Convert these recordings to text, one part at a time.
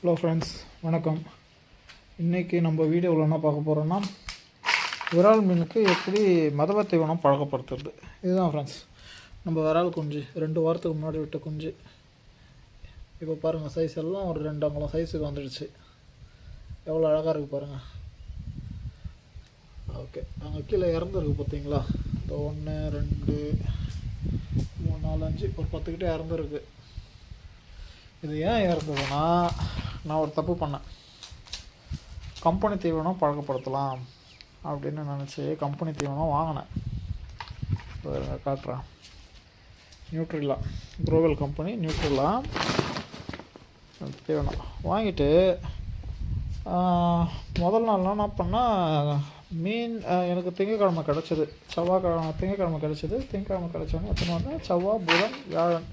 Hello friends வணக்கம். இன்றைக்கி நம்ம வீடியோவில் என்ன பார்க்க போகிறோன்னா விரால் மீனுக்கு எப்படி மதவ தீவனம் பழக்கப்படுத்துறது? இதுதான் ஃப்ரெண்ட்ஸ் நம்ம விரால் குஞ்சு ரெண்டு வாரத்துக்கு முன்னாடி விட்ட குஞ்சு. இப்போ பாருங்கள் சைஸ் எல்லாம் ஒரு ரெண்டு அங்குலம் சைஸுக்கு வந்துடுச்சு. எவ்வளோ அழகாக இருக்குது பாருங்கள் ஓகே அங்கே கீழே இறந்துருக்கு பார்த்தீங்களா? இந்த ஒன்று ரெண்டு மூணு நாலு அஞ்சு ஒரு பத்து இறந்துருக்கு. இது ஏன் இறந்ததுன்னா நான் ஒரு தப்பு பண்ணேன். கம்பெனி தீவனம் பழக்கப்படுத்தலாம் அப்படின்னு நினச்சி கம்பெனி தீவனம் வாங்கினேன். காட்டுறேன். நியூட்ரிலா குரோவல் கம்பெனி நியூட்ரிலா தீவனம். வாங்கிட்டு முதல் நாள்லாம் என்ன பண்ணால் மீன் எனக்கு திங்கக்கிழமை கிடச்சிது. செவ்வாய்க்கிழமை திங்கக்கிழமை கிடச்சிது. திங்கக்கிழமை கிடச்சோன்னே எத்தனை வந்து செவ்வாய் புதன் வியாழன்.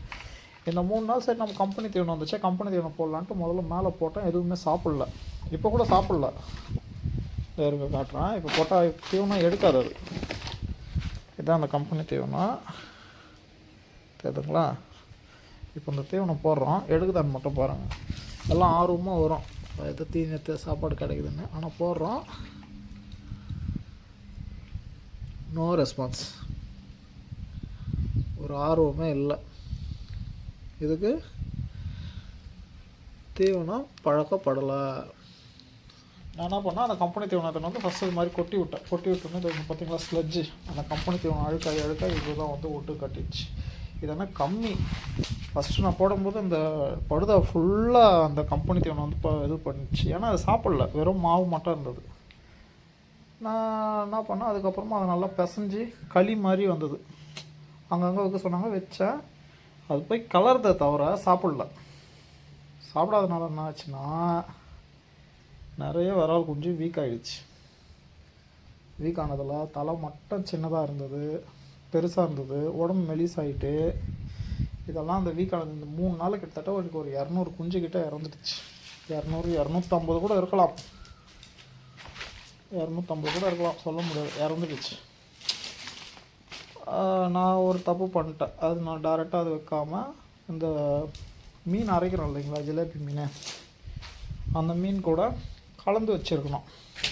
இந்த மூணு நாள் சரி நம்ம கம்பெனி தீவனம் வந்துச்சு கம்பெனி தீவனம் போடலான்ட்டு முதல்ல மேலே போட்டேன் எதுவுமே சாப்பிடல. இப்போ கூட சாப்பிடல. இருக்க காட்டுறேன். இப்போ போட்டால் தீவனம் எடுக்காது அது. இதுதான் அந்த கம்பெனி தீவனம். தெரியுதுங்களா? இப்போ இந்த தீவனம் போடுறோம். எடுக்குதான்னு மட்டும் பாருங்கள் எல்லாம் ஆர்வமாக வரும். எது தீனத்து சாப்பாடு கிடைக்குதுன்னு. ஆனால் போடுறோம். நோ ரெஸ்பான்ஸ் ஒரு ஆர்வமே இல்லை. இதுக்கு தீவனம் பழக்கப்படலை. நான் என்ன பண்ணேன் அந்த கம்பெனி தீவனத்தை வந்து ஃபஸ்ட் இது மாதிரி கொட்டி விட்டேன். கொட்டி விட்டோன்னே இது வந்து பார்த்தீங்களா ஸ்லெட்ஜு அந்த கம்பெனி தீவனம் அழுக்காய் அழுக்காய் இது தான் வந்து ஒட்டு கட்டிடுச்சு. இதெல்லாம் கம்மி. ஃபஸ்ட்டு நான் போடும்போது அந்த படுதா ஃபுல்லாக அந்த கம்பெனி தீவனம் வந்து இப்போ இது பண்ணிச்சு ஏன்னா அது சாப்பிடல. வெறும் மாவு மட்டும் இருந்தது. நான் என்ன பண்ணேன் அதுக்கப்புறமா அதை நல்லா பிசைஞ்சு களி மாதிரி வந்தது. அங்கங்கே வைக்க சொன்னாங்க வச்சேன். அது போய் கலர்றதை தவிர சாப்பிடல. சாப்பிடாதனால என்ன ஆச்சுன்னா நிறைய விரால் குஞ்சு வீக் ஆகிடுச்சு வீக் ஆனதில் தலை மட்டும் சின்னதாக இருந்தது பெருசாக இருந்தது உடம்பு மெலிசாயிட்டு இதெல்லாம் அந்த வீக் ஆனது இந்த மூணு நாள் கிட்டத்தட்ட எனக்கு ஒரு இரநூறு குஞ்சு கிட்டே இறந்துடுச்சு. இரநூறு இரநூத்தம்பது கூட இருக்கலாம். இரநூத்தம்பது கூட இருக்கலாம் சொல்ல முடியாது இறந்துடுச்சு. நான் ஒரு தப்பு பண்ணிட்டேன். அது நான் டேரெக்டாக அது வைக்காமல் இந்த மீன் அரைக்கிறோம் இல்லைங்களா ஜிலேபி மீன்? அந்த மீன் கூட கலந்து வச்சுருக்கணும்.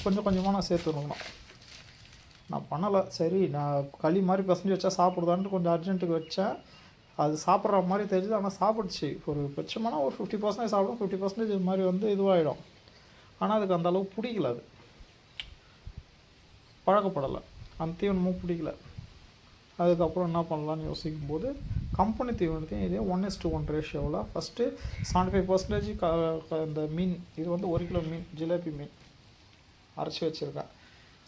கொஞ்சம் கொஞ்சமாக நான் சேர்த்துருக்கணும் நான் பண்ணலை. சரி நான் களி மாதிரி பசஞ்சு வச்சா சாப்பிடுதான்ட்டு கொஞ்சம் அர்ஜென்ட்டுக்கு வச்சேன். அது சாப்பிட்ற மாதிரி தெரிஞ்சது ஆனால் சாப்பிடுச்சு. ஒரு பட்சமான ஒரு ஃபிஃப்டி பர்சன்டேஜ் சாப்பிடும் ஃபிஃப்டி பர்சன்டேஜ் இது மாதிரி வந்து இதுவாகிடும் ஆனால் அதுக்கு அந்த அளவுக்கு பிடிக்கல அது. பழக்கப்படலை. அந்த தீவனமும் பிடிக்கல. அதுக்கப்புறம் என்ன பண்ணலான்னு யோசிக்கும் போது கம்பெனி தீவனத்தையும் இதே ஒன் இஸ் டூ ஒன் ரேஷியோவில் ஃபஸ்ட்டு செவன்டி ஃபைவ் பர்சன்டேஜ் க இந்த மீன் இது வந்து ஒரு கிலோ மீன் ஜிலேபி மீன் அரைச்சி வச்சுருக்கேன்.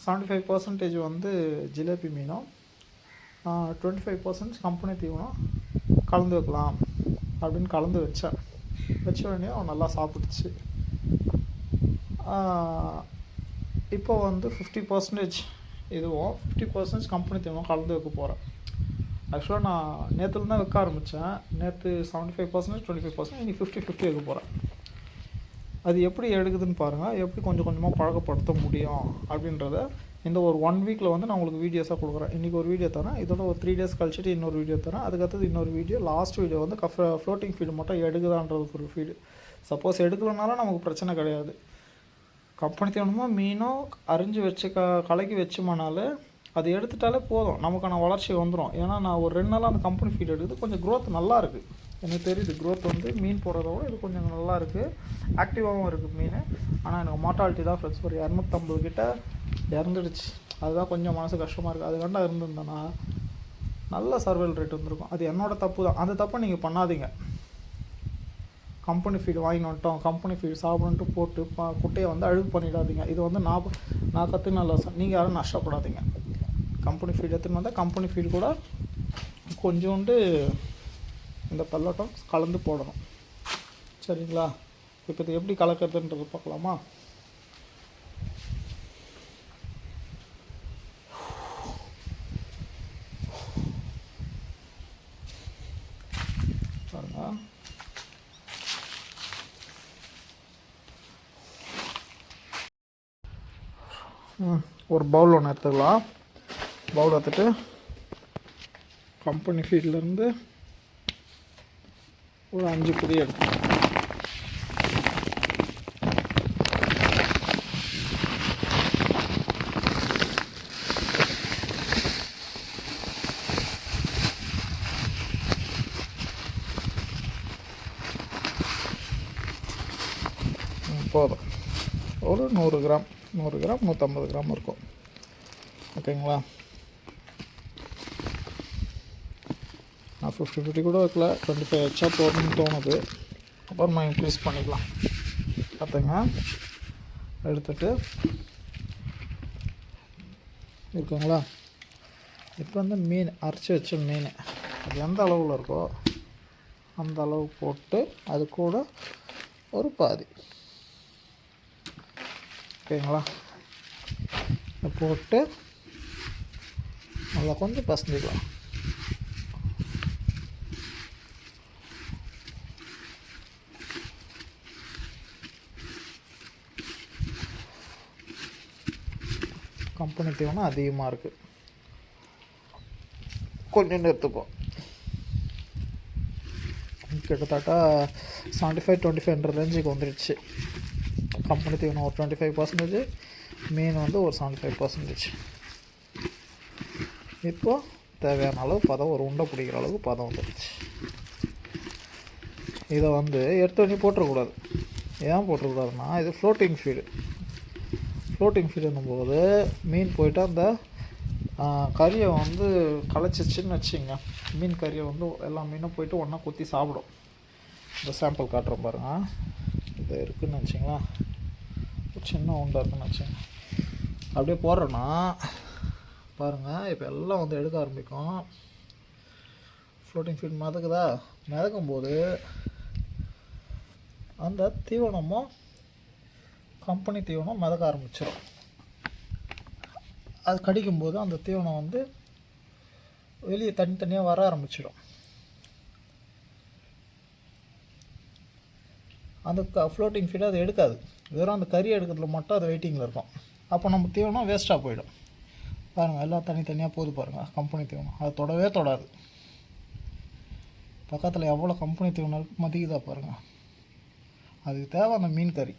செவன்டி ஃபைவ் பர்சன்டேஜ் வந்து ஜிலேபி மீனும் டுவெண்ட்டி ஃபைவ் பர்சன்ட் கம்பெனி தீவனம் கலந்து வைக்கலாம் அப்படின்னு கலந்து வச்சேன். வச்ச உடனே அவன் நல்லா சாப்பிட்டுச்சு. இப்போ வந்து ஃபிஃப்டி பர்சன்டேஜ் இதுவும் ஃபிஃப்டி பர்சன்டேஜ் கம்பெனி தீவனம் கலந்து வைக்க போகிறேன் ஆக்சுவலாக நான் நேற்றுல தான் வைக்க ஆரம்பித்தேன் நேற்று seventy five percentage twenty five percent இன்றைக்கி ஃபிஃப்டி ஃபிஃப்டி வைக்க போகிறேன் அது எப்படி எடுக்குதுன்னு பாருங்கள் எப்படி கொஞ்சம் கொஞ்சமாக பழக்கப்படுத்த முடியும் அப்படின்றத இந்த ஒரு ஒன் வீக்கில் வந்து நான் உங்களுக்கு வீடியோஸாக கொடுக்குறேன். இன்றைக்கி ஒரு வீடியோ தரேன். இதோட ஒரு த்ரீ டேஸ் கழிச்சிட்டு இன்னொரு வீடியோ தரேன். அதுக்கடுத்தது இன்னொரு வீடியோ லாஸ்ட் வீடியோ வந்து கஃப் ஃப்ளோட்டிங் ஃபீடு மட்டும் எடுக்குதான்றது ஒரு ஃபீடு சப்போஸ் எடுக்கலனாலும் நமக்கு பிரச்சனை கிடையாது. கம்பெனி தீவனமாக மீனோ அரிஞ்சு வச்சு க கலக்கி வச்சோம்னாலே அது எடுத்துட்டாலே போதும். நமக்கான வளர்ச்சி வந்துடும் ஏன்னா நான் ஒரு ரெண்டு நாளாக அந்த கம்பெனி ஃபீட் எடுக்குது. கொஞ்சம் க்ரோத் நல்லா இருக்குது எனக்கு தெரியுது க்ரோத் வந்து மீன் போடுறத விட இது கொஞ்சம் நல்லா இருக்குது ஆக்டிவாகவும் இருக்குது மீன். ஆனால் எனக்கு மார்ட்டாலிட்டி தான் ஃப்ரெண்ட்ஸ் ஒரு இரநூத்தம்பது கிட்ட இறந்துடுச்சு. அதுதான் கொஞ்சம் மனசு கஷ்டமாக இருக்குது அது கண்டா இருந்திருந்தேன்னா நல்ல சர்வைல் ரேட் வந்திருக்கும். அது என்னோடய தப்பு தான். அந்த தப்பை நீங்கள் பண்ணாதீங்க. கம்பெனி ஃபீடு வாங்கிட்டு வந்துட்டோம் கம்பெனி ஃபீடு சாப்பிடுன்ட்டு போட்டு பா குட்டையை வந்து அழுகு பண்ணிடாதீங்க. இது வந்து நான் நான் கற்றுன லெசன் நீங்கள் யாரும் நஷ்டப்படாதீங்க. கம்பெனி ஃபீடு எடுத்துன்னு வந்தால் கம்பெனி ஃபீடு கூட கொஞ்சோண்டு இந்த பல்லட்டம் கலந்து போடணும். சரிங்களா? இப்போ இது எப்படி கலக்கிறதுன்றது பார்க்கலாமா? ஒரு பவுல் ஒன்று எடுத்துக்கலாம். பவுல் எடுத்துகிட்டு கம்பெனி ஃபீல்ட்லேருந்து ஒரு அஞ்சு புதிய எடுத்துக்கலாம். போதும். ஒரு நூறு கிராம். நூறு கிராம் நூற்றம்பது கிராம் இருக்கும். ஓகேங்களா? நான் ஃபிஃப்டி ஃபிஃப்டி கூட வைக்கல. டுவெண்ட்டி ஃபைவ் எச்சா போடணும்னு தோணுது. அப்புறமா இன்க்ரீஸ் பண்ணிக்கலாம். பார்த்துங்க எடுத்துட்டு. இருக்குங்களா? இப்போ வந்து மீன் அரைச்சி வச்ச மீன். அது எந்த அளவில் இருக்கோ அந்த அளவு போட்டு அது கூட ஒரு பாதி. ஓகேங்களா? போட்டு நல்லா கொஞ்சம் பசஞ்சிக்கலாம். கம்பெனி தீவனம் அதிகமாக இருக்குது கொஞ்சம் நிறுத்துப்போம். கிட்டத்தட்ட செவன்ட்டி ஃபைவ் டுவெண்ட்டி ஃபைவ்ன்ற ரேஞ்சுக்கு வந்துடுச்சு கம்பெனி தீவனம் ஒரு டுவெண்ட்டி ஃபைவ் பர்சன்டேஜ் மீன் வந்து ஒரு செவன்ட்டி ஃபைவ் பர்சன்டேஜ் இப்போ தேவையான அளவு பதம் ஒரு உண்டை பிடிக்கிற அளவுக்கு பதம் வந்துடுச்சு இதை வந்து எடுத்து பண்ணி போட்டுறக்கூடாது. ஏன் போட்டுறக்கூடாதுன்னா இது ஃப்ளோட்டிங் ஃபீடு ஃப்ளோட்டிங் ஃபீடுன்னும்போது மீன் போயிட்டு அந்த கறியை வந்து களைச்சிச்சின்னு வச்சுங்க. மீன் கறியை வந்து எல்லா மீனும் போயிட்டு ஒன்றா கொத்தி சாப்பிடும். இந்த சாம்பிள் காட்டுறோம் பாருங்கள் இது இருக்குன்னு வச்சிங்களேன். சின்ன உண்டாக இருக்குன்னு வச்சுங்க அப்படியே போடுறோன்னா பாருங்கள் இப்போ எல்லாம் வந்து எடுக்க ஆரம்பிக்கும். ஃப்ளோட்டிங் ஃபீட் மிதக்குதா? மிதக்கும் போது அந்த தீவனமும் கம்பெனி தீவனம் மிதக்க ஆரம்பிச்சிடும் அது கடிக்கும்போது அந்த தீவனம் வந்து வெளியே தனித்தனியாக வர ஆரம்பிச்சிடும் அந்த க ஃப்ளோட்டிங் ஃபீட் அது எடுக்காது. வெறும் அந்த கறி எடுக்கிறதுல மட்டும் அது வெயிட்டிங்கில் இருக்கும். அப்போ நம்ம தீவனம் வேஸ்ட்டாக போயிடும். பாருங்கள் எல்லாம் தனித்தனியாக போகுது பாருங்கள் கம்பெனி தீவனம். அது தொடவே தொடாது. பக்கத்தில் எவ்வளோ கம்பெனி தீவனம் இருக்கு மதிக்குதா பாருங்கள் அதுக்கு தேவை அந்த மீன் கறி.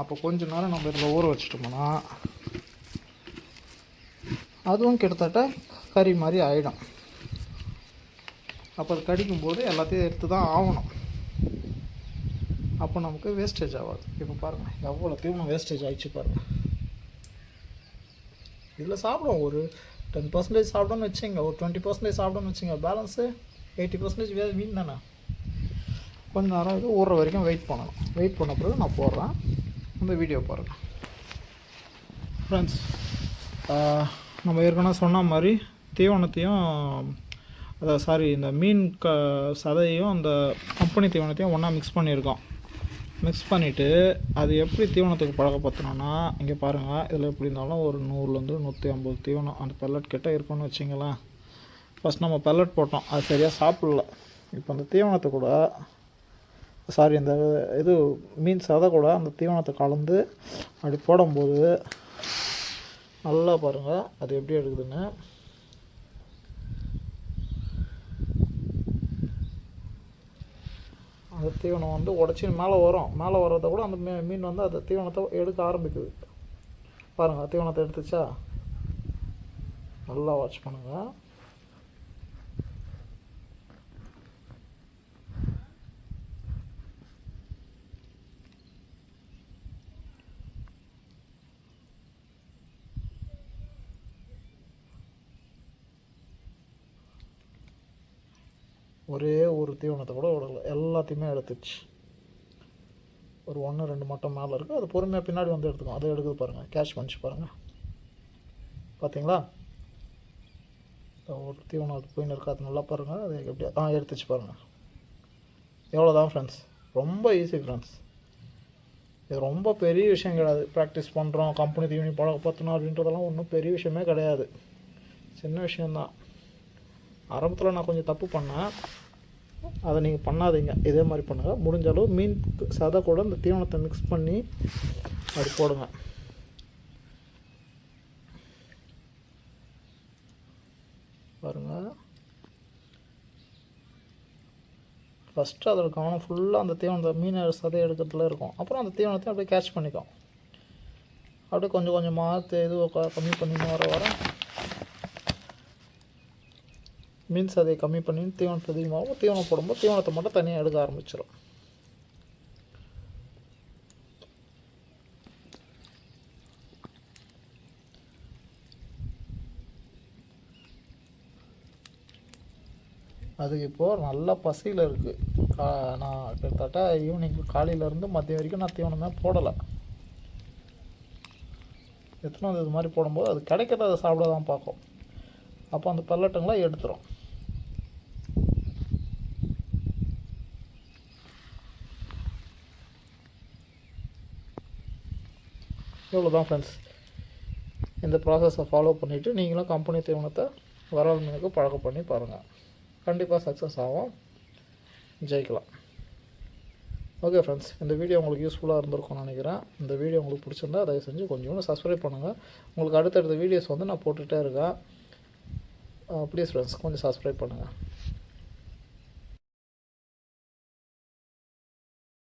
அப்போ கொஞ்ச நேரம் நம்ம இதில் ஊற வச்சுட்டோம்னா அதுவும் கிட்டத்தட்ட கறி மாதிரி ஆகிடும் அப்போ அது கடிக்கும்போது எல்லாத்தையும் எடுத்து தான் ஆகணும். அப்போ நமக்கு வேஸ்டேஜ் ஆகாது. இப்போ பாருங்கள் எவ்வளோ தீவனம் வேஸ்டேஜ் ஆகிடுச்சு பாருங்கள் இதில் சாப்பிடுவோம். ஒரு டென் பர்சன்டேஜ் சாப்பிடணும்னு வச்சுங்க ஒரு டுவெண்ட்டி பர்சன்டேஜ் சாப்பிட்டோன்னு வச்சுங்க பேலன்ஸு எயிட்டி பர்சன்டேஜ் வே மீன் தானே? கொஞ்ச நேரம் இது ஊற வரைக்கும் வெயிட் பண்ணணும். வெயிட் பண்ண பிறகு நான் போடுறேன். அந்த வீடியோ பாருங்கள் ஃப்ரெண்ட்ஸ் நம்ம ஏற்கனவே சொன்ன மாதிரி தீவனத்தையும் அதாவது சாரி இந்த மீன் க சதையும் அந்த கம்பெனி தீவனத்தையும் ஒன்றா மிக்ஸ் பண்ணியிருக்கோம். மிக்ஸ் பண்ணிவிட்டு அது எப்படி தீவனத்துக்கு பழக்கப்படுத்தணும்னா இங்கே பாருங்கள் இதில் எப்படி இருந்தாலும் ஒரு நூறுலேருந்து நூற்றி ஐம்பது தீவனம் அந்த பெல்லட் கிட்டே இருக்குன்னு வச்சிங்களேன். ஃபஸ்ட் நம்ம பெல்லட் போட்டோம் அது சரியாக சாப்பிடல. இப்போ அந்த தீவனத்தை கூட சாரி அந்த இது மீன் அதை கூட அந்த தீவனத்தை கலந்து அப்படி போடும்போது நல்லா பாருங்கள் அது எப்படி எடுக்குதுன்னு. அந்த தீவனம் வந்து உடச்சி மேலே வரும். மேலே வர்றத கூட அந்த மீ- மீன் வந்து அந்த தீவனத்தை எடுக்க ஆரம்பிக்குது. பாருங்கள் தீவனத்தை எடுத்துச்சா? நல்லா வாட்ச் பண்ணுங்கள் ஒரே ஒரு தீவனத்தை கூட விடல எல்லாத்தையுமே எடுத்துச்சு. ஒரு ஒன்று ரெண்டு மட்டும் மேலே இருக்குது அது பொறுமையாக பின்னாடி வந்து எடுத்துக்கும் அதை எடுக்குது பாருங்கள் கேஷ் பண்ணிச்சு பாருங்கள் பார்த்தீங்களா ஒரு தீவனம் அது போயின்னு இருக்கு. அது நல்லா பாருங்கள் அது எப்படி ஆ எடுத்துச்சு பாருங்கள் எவ்வளோதான் ஃப்ரெண்ட்ஸ் ரொம்ப ஈஸி ஃப்ரெண்ட்ஸ் இது ரொம்ப பெரிய விஷயம் கிடையாது. ப்ராக்டிஸ் பண்ணுறோம் கம்பெனி தீவனி பழக்கப்பத்தணும் அப்படின்றதெல்லாம் ஒன்றும் பெரிய விஷயமே கிடையாது. சின்ன விஷயந்தான் ஆரம்பத்தில் நான் கொஞ்சம் தப்பு பண்ணேன். அதை நீங்கள் பண்ணாதீங்க. இதே மாதிரி பண்ணுங்கள் முடிஞ்ச அளவு மீன் சதை கூட இந்த தீவனத்தை மிக்ஸ் பண்ணி அப்படி போடுங்க. பாருங்கள் ஃபஸ்ட்டு அதோட கவனம் ஃபுல்லாக அந்த தீவனத்தை மீன் சதை எடுக்கிறதுல இருக்கும். அப்புறம் அந்த தீவனத்தை அப்படியே கேட்ச் பண்ணிக்கும். அப்படியே கொஞ்சம் கொஞ்சமாக இது கம்மி பண்ணி வர வர மீன்ஸ் அதை கம்மி பண்ணி தீவனத்தை அதிகமாகவும் தீவனம் போடும்போது தீவனத்தை மட்டும் தனியாக எடுக்க ஆரம்பிச்சிடும் அது இப்போது நல்லா பசியில் இருக்குது கா நான் கிட்டத்தட்ட ஈவினிங் காலையிலேருந்து மதியம் வரைக்கும் நான் தீவனமே போடலை. எத்தனாவது இது மாதிரி போடும்போது அது கிடைக்கிறத சாப்பிட தான் பார்க்கும். அப்போ அந்த பல்லட்டுங்களாம் எடுத்துரும். இவ்வளோ தான் ஃப்ரெண்ட்ஸ் இந்த ப்ராசஸை ஃபாலோ பண்ணிவிட்டு நீங்களும் கம்பெனி தீவனத்தை வரால் மீனுக்கு பழக்கம் பண்ணி பாருங்கள் கண்டிப்பாக சக்ஸஸ் ஆகும். ஜெயிக்கலாம். ஓகே ஃப்ரெண்ட்ஸ் இந்த வீடியோ உங்களுக்கு யூஸ்ஃபுல்லாக இருந்திருக்கும்னு நினைக்கிறேன். இந்த வீடியோ உங்களுக்கு பிடிச்சிருந்தா தயவு செஞ்சு கொஞ்சம் சப்ஸ்கிரைப் பண்ணுங்கள் உங்களுக்கு அடுத்தடுத்த வீடியோஸ் வந்து நான் போட்டுகிட்டே இருக்கேன். Uh, ப்ளீஸ் ஃப்ரெண்ட்ஸ் கொஞ்சம் சப்ஸ்கிரைப் பண்ணுங்கள்